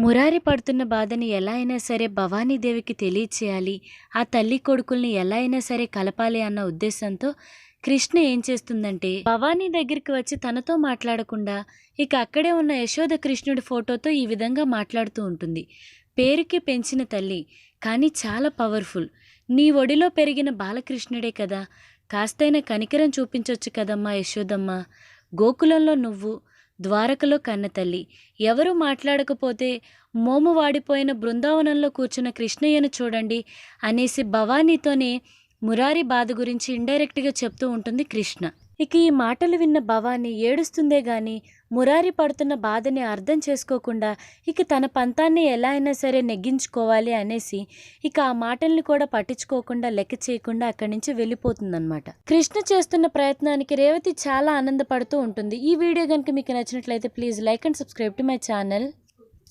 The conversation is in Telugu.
మురారి పడుతున్న బాధని ఎలా అయినా సరే భవానీదేవికి తెలియచేయాలి. ఆ తల్లి కొడుకుల్ని ఎలా అయినా సరే కలపాలి అన్న ఉద్దేశంతో కృష్ణ ఏం చేస్తుందంటే భవానీ దగ్గరికి వచ్చి తనతో మాట్లాడకుండా ఇక అక్కడే ఉన్న యశోద కృష్ణుడి ఫోటోతో ఈ విధంగా మాట్లాడుతూ ఉంటుంది. పేరుకి పెంచిన తల్లి కానీ చాలా పవర్ఫుల్. నీ ఒడిలో పెరిగిన బాలకృష్ణుడే కదా. కాస్తైనా కనికరం చూపించవచ్చు కదమ్మా యశోదమ్మ. గోకులంలో నువ్వు ద్వారకలో కన్నతల్లి ఎవరూ మాట్లాడకపోతే మోము వాడిపోయిన బృందావనంలో కూర్చున్న కృష్ణయ్యను చూడండి అనేసి భవానీతోనే మురారి బాధ గురించి ఇండైరెక్ట్గా చెప్తూ ఉంటుంది కృష్ణ. ఇక ఈ మాటలు విన్న భవాని ఏడుస్తుందే గాని మురారి పడుతున్న బాధని అర్థం చేసుకోకుండా ఇక తన పంతాన్ని ఎలా అయినా సరే నెగ్గించుకోవాలి అనేసి ఇక ఆ మాటల్ని కూడా పట్టించుకోకుండా లెక్క చేయకుండా అక్కడి నుంచి వెళ్ళిపోతుందన్నమాట. కృష్ణ చేస్తున్న ప్రయత్నానికి రేవతి చాలా ఆనందపడుతూ ఉంటుంది. ఈ వీడియో కనుక మీకు నచ్చినట్లయితే please like and subscribe to my channel.